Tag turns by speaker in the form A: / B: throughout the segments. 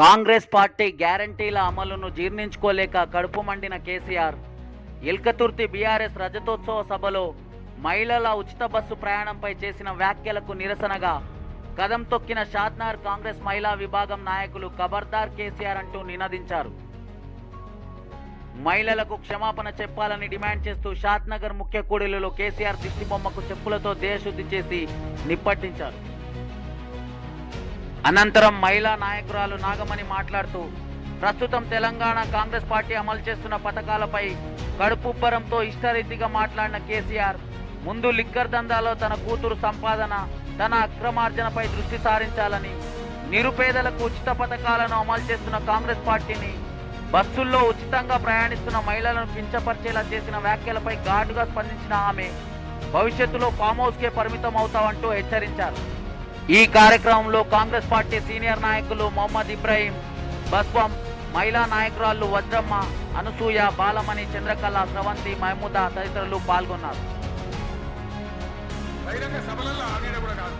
A: Congress party గ్యారంటీల అమలును జీర్ణించుకోలేక కడుపు మండిన కేసీఆర్. ఎల్కతుర్తి బీఆర్ఎస్ రజతోత్సవ సభలో మహిళల ఉచిత బస్సు ప్రయాణంపై చేసిన వ్యాఖ్యలకు నిరసనగా కదం తొక్కిన షాద్నార్ కాంగ్రెస్ మహిళా విభాగం నాయకులు ఖబర్దార్ కేసీఆర్ అంటూ నినదించారు. మహిళలకు క్షమాపణ చెప్పాలని డిమాండ్ చేస్తూ షాద్నగర్ ముఖ్య కూడలిలో కేసీఆర్ దిష్టిబొమ్మకు చెప్పులతో దేశశుద్ధి చేసి నిప్పట్టించారు. అనంతరం మహిళా నాయకురాలు నాగమణి మాట్లాడుతూ ప్రస్తుతం తెలంగాణ కాంగ్రెస్ పార్టీ అమలు చేస్తున్న పథకాలపై కడుపుబ్బరంతో ఇష్టరీతిగా మాట్లాడిన కేసీఆర్ ముందు లిక్కర్ దందాలో తన కూతురు సంపాదన తన అక్రమార్జనపై దృష్టి సారించాలని నిరుపేదలకు ఉచిత పథకాలను అమలు చేస్తున్న కాంగ్రెస్ పార్టీని బస్సుల్లో ఉచితంగా ప్రయాణిస్తున్న మహిళలను కించపరిచేలా చేసిన వ్యాఖ్యలపై ఘాటుగా స్పందించిన ఆమె భవిష్యత్తులో ఫామ్ హౌస్కే పరిమితం అవుతామంటూ హెచ్చరించారు. ఈ కార్యక్రమంలో కాంగ్రెస్ పార్టీ సీనియర్ నాయకులు మొహమ్మద్ ఇబ్రాహీం బస్వం మహిళా నాయకురాళ్ళు వజ్రమ్మ అనసూయ బాలమణి చంద్రకళ స్రవంతి మహమూద తదితరులు పాల్గొన్నారు.
B: బహిరంగ సభలలో ఆడిన కూడా కాదు.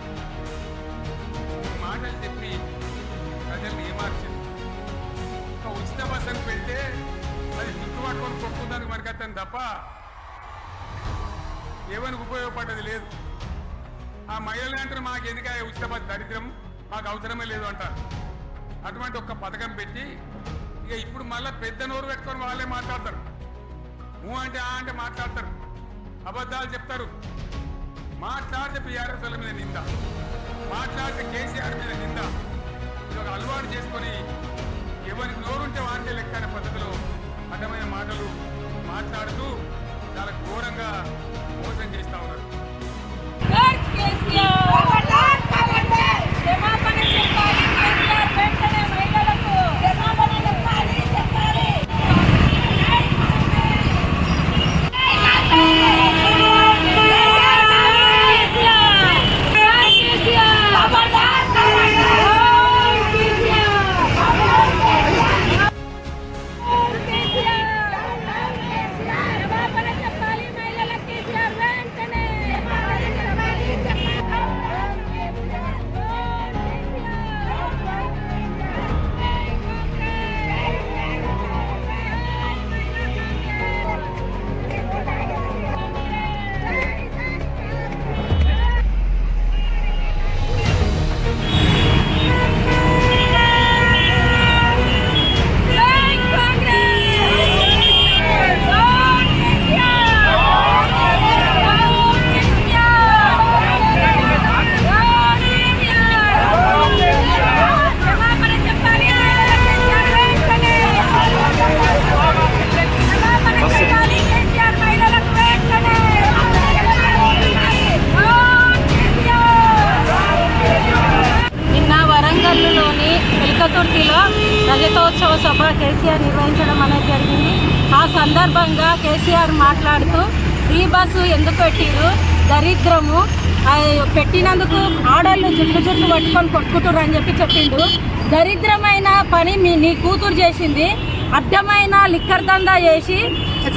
B: మాటలు చెప్పి ప్రజల్ని ఏమార్చింది ఒక ఉచిత పెడితే అది చుట్టుపట్టుకొని మనకత్తాను తప్ప ఏమనికి ఉపయోగపడ్డది లేదు. ఆ మహిళలు అంటారు మాకు ఎందుక ఉచిత దరిద్రం? మాకు అవసరమే లేదు అంటారు అటువంటి ఒక పథకం పెట్టి ఇక ఇప్పుడు మళ్ళీ పెద్ద నోరు పెట్టుకొని వాళ్ళే మాట్లాడతారు. ఊ అంటే ఆ అంటే మాట్లాడతారు. అబద్ధాలు చెప్తారు. మాట్లాడితే బీఆర్ఎస్ వాళ్ళ మీద నింద. మాట్లాడితే కేసీఆర్ మీద నింద. ఇది ఒక అలవాటు చేసుకొని ఎవరికి నోరుంటే వాడితే లెక్క అనే పద్ధతిలో అడ్డమైన మాటలు మాట్లాడుతూ చాలా ఘోరంగా మోసం చేస్తా ఉన్నారు.
C: వెల్కతుర్తిలో రజతోత్సవ సభ కేసీఆర్ నిర్వహించడం అనేది జరిగింది. ఆ సందర్భంగా కేసీఆర్ మాట్లాడుతూ ఫ్రీ బస్సు ఎందుకు పెట్టిరు దరిద్రము. పెట్టినందుకు ఆడళ్ళు జుట్టు జుట్టు పట్టుకొని కొట్టుకుంటారు అని చెప్పి చెప్పిండు. దరిద్రమైన పని మీ నీ కూతురు చేసింది. అడ్డమైన లిక్కర్ దందా చేసి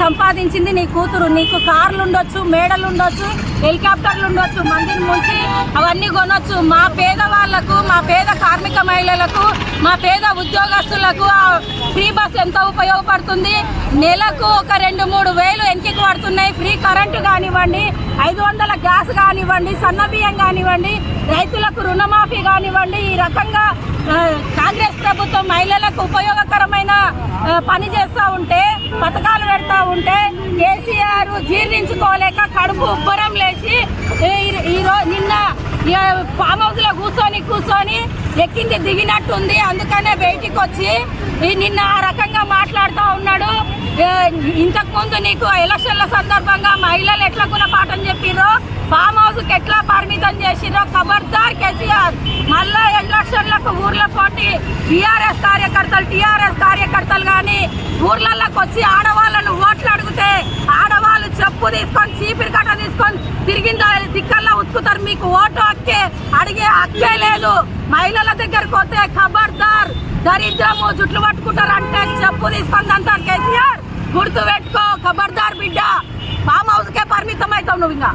C: సంపాదించింది నీ కూతురు. నీకు కార్లు ఉండొచ్చు మేడలు ఉండొచ్చు హెలికాప్టర్లు ఉండొచ్చు మందిని ముంచి అవన్నీ కొనొచ్చు. మా పేదవాళ్ళకు మా పేద కార్మిక మహిళలకు మా పేద ఉద్యోగస్తులకు ఆ ఫ్రీ బస్ ఎంత ఉపయోగపడుతుంది? నెలకు ఒక రెండు మూడు వేలు ఎంకికి పడుతున్నాయి? ఫ్రీ కరెంటు కానివ్వండి ఐదు వందల గ్యాస్ కానివ్వండి సన్న బియ్యం కానివ్వండి రైతులకు రుణమాఫీ కానివ్వండి ఈ రకంగా ప్రభుత్వం మహిళలకు ఉపయోగకరమైన పని చేస్తూ ఉంటే పథకాలు పెడతా ఉంటే కేసీఆర్ జీర్ణించుకోలేక కడుపు ఉబ్బరం లేచి ఈరోజు నిన్న ఫామ్ హౌస్లో కూర్చొని కూర్చొని ఎక్కింది దిగినట్టుంది. అందుకనే బయటికి వచ్చి నిన్న ఆ రకంగా మాట్లాడుతూ ఉన్నాడు. ఇంతకుముందు నీకు ఎలక్షన్ల సందర్భంగా మహిళలు ఎట్లా గుణపాఠం చెప్పిర్రో ఫామ్ హౌస్కి ఎట్లా పరిమితం చేసిర్రో కబర్తో ఎలక్షన్లకు ఊర్ల పోటీ టీఆర్ఎస్ కార్యకర్తలు టీఆర్ఎస్ కార్యకర్తలు కానీ ఊర్లలోకి వచ్చి ఆడవాళ్ళను ఓట్లు అడిగితే ఆడవాళ్ళు చెప్పు తీసుకొని చీపిరి కట్ట తీసుకొని తిరిగిన దిక్కల్లో ఉతుకుతారు. మీకు ఓటు హక్కే అడిగే హక్కే లేదు. మహిళల దగ్గరకు వస్తే ఖబర్దార్ దరిద్రము జుట్లు పట్టుకుంటారు అంటే చెప్పు తీసుకొని అంటారు కేసీఆర్. గుర్తు పెట్టుకో ఖబర్దార్ బిడ్డ. ఫామ్ హౌస్కే పరిమితం అవుతావు నువ్వు ఇంకా.